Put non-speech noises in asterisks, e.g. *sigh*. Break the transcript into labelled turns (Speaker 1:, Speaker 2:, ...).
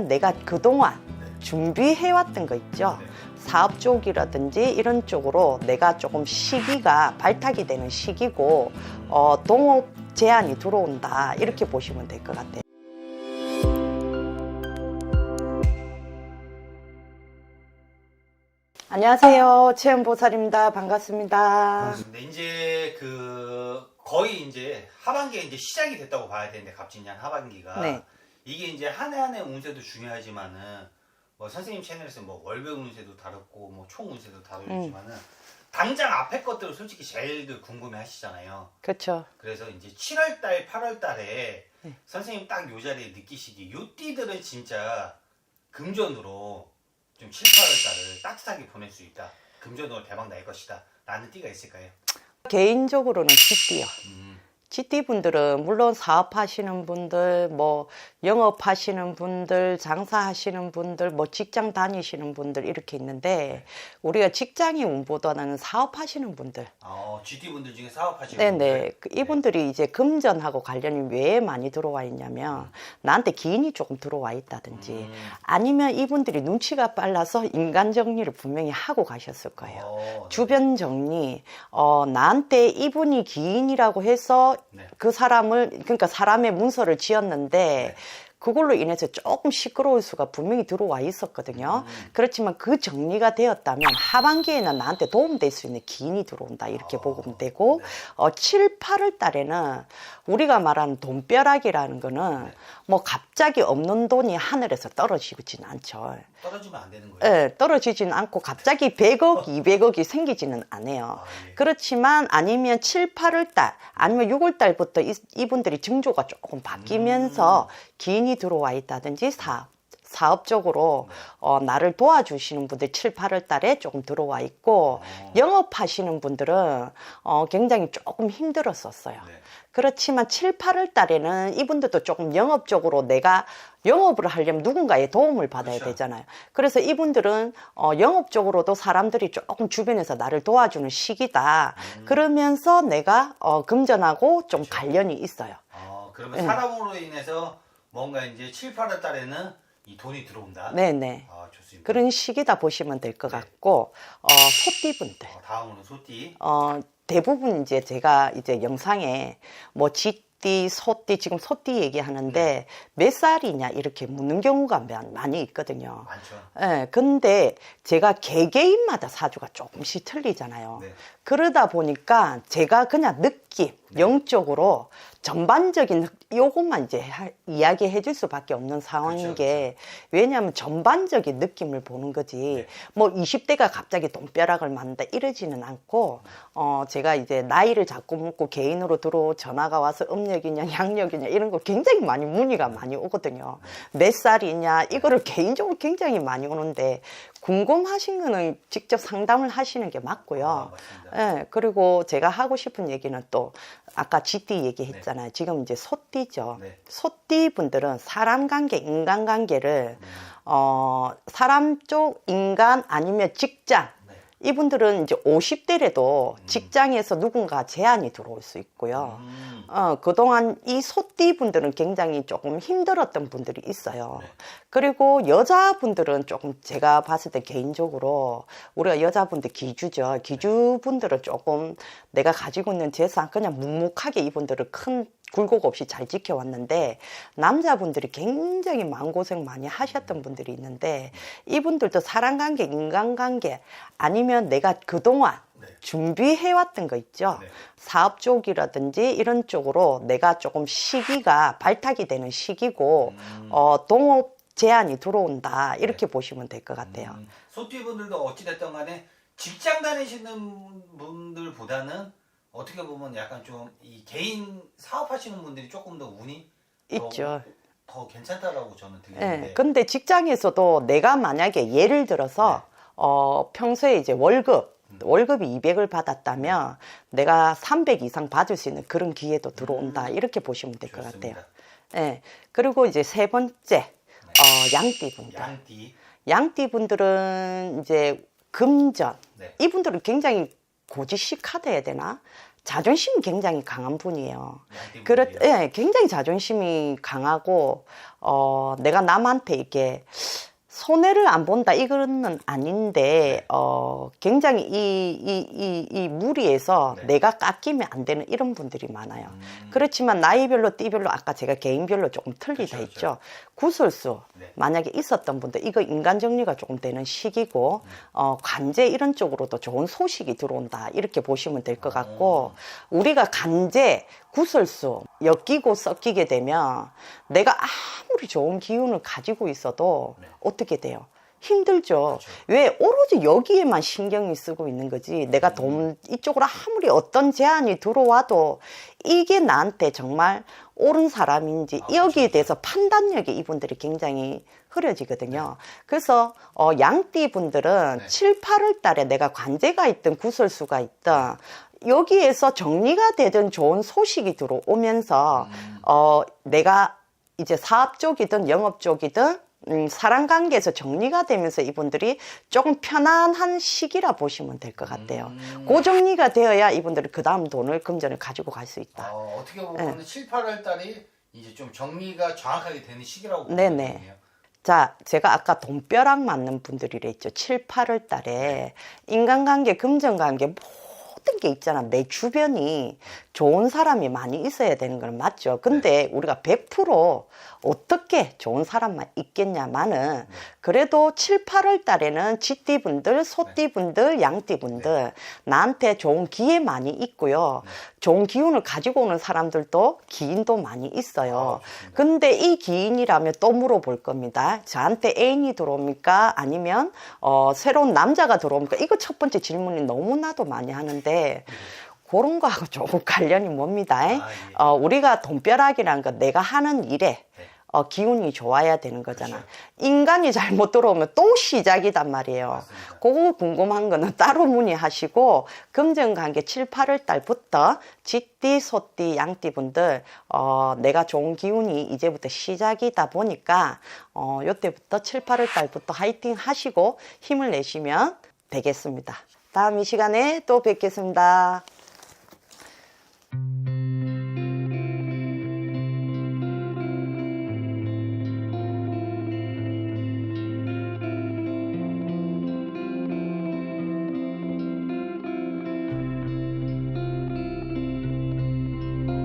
Speaker 1: 내가 그동안 준비해왔던 거 있죠. 사업 쪽이라든지 이런 쪽으로 내가 조금 시기가 발탁이 되는 시기고 어, 동업 제한이 들어온다 이렇게 보시면 될 것 같아요. 안녕하세요. 체험보살입니다. 반갑습니다.
Speaker 2: 근데 이제 그 거의 이제 하반기에 이제 시작이 됐다고 봐야 되는데 갑진년 하반기가
Speaker 1: 네.
Speaker 2: 이게 이제 한 해 한 해 운세도 중요하지만은 뭐 선생님 채널에서 뭐 월별 운세도 다뤘고 뭐 총 운세도 다루지만은 당장 앞에 것들을 솔직히 제일들 궁금해 하시잖아요.
Speaker 1: 그렇죠.
Speaker 2: 그래서 이제 7월 달, 8월 달에
Speaker 1: 네.
Speaker 2: 선생님 딱 요 자리에 느끼시기 요 띠들은 진짜 금전으로 좀 7, 8월 달을 따뜻하게 보낼 수 있다. 금전으로 대박 날 것이다. 라는 띠가 있을까요?
Speaker 1: 개인적으로는 GT요.
Speaker 2: 음.
Speaker 1: GT 분들은 물론 사업하시는 분들, 뭐 영업하시는 분들, 장사하시는 분들, 뭐 직장 다니시는 분들 이렇게 있는데 우리가 직장의 운보다는 사업하시는 분들,
Speaker 2: 어, GT 분들 중에 사업하시는
Speaker 1: 네네
Speaker 2: 분들.
Speaker 1: 그 이분들이 이제 금전하고 관련이 왜 많이 들어와 있냐면 나한테 기인이 조금 들어와 있다든지
Speaker 2: 음.
Speaker 1: 아니면 이분들이 눈치가 빨라서 인간 정리를 분명히 하고 가셨을 거예요.
Speaker 2: 어,
Speaker 1: 주변 정리, 어, 나한테 이분이 기인이라고 해서
Speaker 2: 네.
Speaker 1: 그 사람을, 그러니까 사람의 문서를 지었는데, 그걸로 인해서 조금 시끄러울 수가 분명히 들어와 있었거든요.
Speaker 2: 음.
Speaker 1: 그렇지만 그 정리가 되었다면 하반기에는 나한테 도움될 수 있는 기인이 들어온다. 이렇게
Speaker 2: 어,
Speaker 1: 보면 되고,
Speaker 2: 네.
Speaker 1: 어, 7, 8월 달에는 우리가 말하는 돈벼락이라는 거는
Speaker 2: 네.
Speaker 1: 뭐 갑자기 없는 돈이 하늘에서 떨어지진 않죠.
Speaker 2: 떨어지면 안 되는 거예요.
Speaker 1: 예, 떨어지진 않고 갑자기 100억, 200억이 생기지는 않아요.
Speaker 2: 아, 예.
Speaker 1: 그렇지만 아니면 7, 8월 달 아니면 6월 달부터 이, 이분들이 증조가 조금 바뀌면서 기인이 들어와 있다든지 사업 사업적으로 어, 나를 도와주시는 분들 7, 8월 달에 조금 들어와 있고
Speaker 2: 어.
Speaker 1: 영업하시는 분들은 어, 굉장히 조금 힘들었었어요.
Speaker 2: 네.
Speaker 1: 그렇지만 7, 8월 달에는 이분들도 조금 영업적으로 내가 영업을 하려면 누군가의 도움을 받아야
Speaker 2: 그렇죠.
Speaker 1: 되잖아요. 그래서 이분들은 어, 영업적으로도 사람들이 조금 주변에서 나를 도와주는 시기다.
Speaker 2: 음.
Speaker 1: 그러면서 내가 어, 금전하고 좀
Speaker 2: 그렇죠.
Speaker 1: 관련이 있어요.
Speaker 2: 어, 그러면
Speaker 1: 네.
Speaker 2: 사람으로 인해서 뭔가 이제 7, 8월 달에는 이 돈이 들어온다.
Speaker 1: 네네.
Speaker 2: 아, 좋습니다.
Speaker 1: 그런 시기다 보시면 될 것
Speaker 2: 네.
Speaker 1: 같고 어, 소띠분들.
Speaker 2: 어, 다음으로 소띠.
Speaker 1: 어, 대부분 이제 제가 이제 영상에 뭐 쥐띠, 소띠, 지금 소띠 얘기하는데 몇 살이냐 이렇게 묻는 경우가 마- 많이 있거든요.
Speaker 2: 많죠.
Speaker 1: 예, 근데 제가 개개인마다 사주가 조금씩 틀리잖아요.
Speaker 2: 네.
Speaker 1: 그러다 보니까 제가 그냥 느낌, 영적으로 전반적인 요것만 이제 하- 이야기해 줄 수밖에 없는 상황인
Speaker 2: 그렇죠,
Speaker 1: 게 왜냐하면 전반적인 느낌을 보는 거지.
Speaker 2: 네.
Speaker 1: 뭐 20대가 갑자기 돈벼락을 만다 이러지는 않고 어 제가 이제 나이를 자꾸 묻고 개인으로 들어 전화가 와서 음력이냐 양력이냐 이런 거 굉장히 많이 문의가 많이 오거든요. 몇 살이냐 이거를 개인적으로 굉장히 많이 오는데 궁금하신 거는 직접 상담을 하시는 게 맞고요
Speaker 2: 아.
Speaker 1: 예, 그리고 제가 하고 싶은 얘기는 또 아까 GT 얘기했잖아요. 지금 이제 소띠죠.
Speaker 2: 네.
Speaker 1: 소띠 분들은 사람 관계, 인간 관계를
Speaker 2: 음.
Speaker 1: 어 사람 쪽 인간 아니면 직장
Speaker 2: 네.
Speaker 1: 이분들은 이제 50대래도 직장에서 누군가 제한이 들어올 수 있고요.
Speaker 2: 음.
Speaker 1: 어, 그동안 이 소띠 분들은 굉장히 조금 힘들었던 분들이 있어요.
Speaker 2: 네.
Speaker 1: 그리고 여자분들은 조금 제가 봤을 때 개인적으로 우리가 여자분들 기주죠. 기주분들은 조금 내가 가지고 있는 재산 그냥 묵묵하게 이분들을 큰 굴곡 없이 잘 지켜왔는데 남자분들이 굉장히 마음고생 많이 하셨던 분들이 있는데 이분들도 사람관계, 인간관계 아니면 내가 그동안
Speaker 2: 네.
Speaker 1: 준비해왔던 거 있죠.
Speaker 2: 네.
Speaker 1: 사업 쪽이라든지 이런 쪽으로 내가 조금 시기가 발탁이 되는 시기고
Speaker 2: 음.
Speaker 1: 어, 동업 제한이 들어온다 이렇게 보시면 될 것 같아요.
Speaker 2: 음, 소띠 분들도 어찌 됐든 간에 직장 다니시는 분들보다는 어떻게 보면 약간 좀 이 개인 사업하시는 분들이 조금 더 운이 더,
Speaker 1: 있죠.
Speaker 2: 더 괜찮다라고 저는
Speaker 1: 예.
Speaker 2: 들리는데
Speaker 1: 근데 직장에서도 내가 만약에 예를 들어서 어, 평소에 이제 월급
Speaker 2: 음.
Speaker 1: 월급이 200을 받았다면 내가 300 이상 받을 수 있는 그런 기회도 들어온다
Speaker 2: 음.
Speaker 1: 이렇게 보시면 될 것 같아요. 예. 그리고 이제 세 번째 어, 양띠 분들.
Speaker 2: 양띠
Speaker 1: 양띠 분들은 이제 금전
Speaker 2: 네.
Speaker 1: 이분들은 굉장히 고지식하다 해야 되나 자존심이 굉장히 강한 분이에요. 그렇, 예, 굉장히 자존심이 강하고, 어, 내가 남한테 이렇게 손해를 안 본다, 이거는 아닌데, 어, 굉장히 이, 이, 이, 이 무리에서
Speaker 2: 네.
Speaker 1: 내가 깎이면 안 되는 이런 분들이 많아요.
Speaker 2: 음.
Speaker 1: 그렇지만 나이별로, 띠별로 아까 제가 개인별로 조금 틀리다
Speaker 2: 그렇죠,
Speaker 1: 했죠. 구설수,
Speaker 2: 네.
Speaker 1: 만약에 있었던 분들, 이거 인간 정리가 조금 되는 시기고, 어, 관제 이런 쪽으로도 좋은 소식이 들어온다. 이렇게 보시면 될 것 같고, 우리가 간제, 구설수, 엮이고 섞이게 되면 내가 아무리 좋은 기운을 가지고 있어도
Speaker 2: 네.
Speaker 1: 어떻게 돼요? 힘들죠.
Speaker 2: 그렇죠.
Speaker 1: 왜 오로지 여기에만 신경이 쓰고 있는 거지. 내가 돈 이쪽으로 아무리 어떤 제안이 들어와도 이게 나한테 정말 옳은 사람인지
Speaker 2: 아,
Speaker 1: 여기에
Speaker 2: 그렇죠.
Speaker 1: 대해서 판단력이 이분들이 굉장히 흐려지거든요. 그래서 어, 양띠 분들은
Speaker 2: 네.
Speaker 1: 7, 8월 달에 내가 관제가 있든 구설수가 있든 여기에서 정리가 되든 좋은 소식이 들어오면서
Speaker 2: 음.
Speaker 1: 어, 내가 이제 사업 쪽이든 영업 쪽이든 음, 사람 관계에서 정리가 되면서 이분들이 조금 편안한 시기라 보시면 될 것 같아요.
Speaker 2: 음.
Speaker 1: 그 정리가 되어야 이분들이 그 다음 돈을 금전을 가지고 갈 수 있다.
Speaker 2: 어, 어떻게 보면
Speaker 1: 네.
Speaker 2: 7, 8월 달이 이제 좀 정리가 정확하게 되는 시기라고 보면
Speaker 1: 네네.
Speaker 2: 되겠네요.
Speaker 1: 자, 제가 아까 돈벼락 맞는 분들이랬죠. 7, 8월 달에 인간관계, 금전관계 모든 게 있잖아. 내 주변이 좋은 사람이 많이 있어야 되는 건 맞죠. 근데 우리가 100% 어떻게 좋은 사람만 있겠냐마는 그래도 7, 8월 달에는 쥐띠분들, 소띠분들, 양띠분들 나한테 좋은 기회 많이 있고요. 좋은 기운을 가지고 오는 사람들도 기인도 많이 있어요.
Speaker 2: 아.
Speaker 1: 근데 이 기인이라면 또 물어볼 겁니다. 저한테 애인이 들어옵니까? 아니면 어, 새로운 남자가 들어옵니까? 이거 첫 번째 질문이 너무나도 많이 하는데 그런 거하고 조금 *laughs* 관련이 뭡니다.
Speaker 2: 아, 예.
Speaker 1: 어, 우리가 돈벼락이라는 건 내가 하는 일에
Speaker 2: 네.
Speaker 1: 어, 기운이 좋아야 되는 거잖아.
Speaker 2: 그렇죠.
Speaker 1: 인간이 잘못 들어오면 또 시작이단 말이에요.
Speaker 2: 맞습니다.
Speaker 1: 그거 궁금한 거는 따로 문의하시고 금전관계 7, 8월 달부터 쥐띠, 소띠, 양띠 분들 어, 내가 좋은 기운이 이제부터 시작이다 보니까 어, 요때부터 7, 8월 달부터 화이팅 하시고 힘을 내시면 되겠습니다. 다음 이 시간에 또 뵙겠습니다.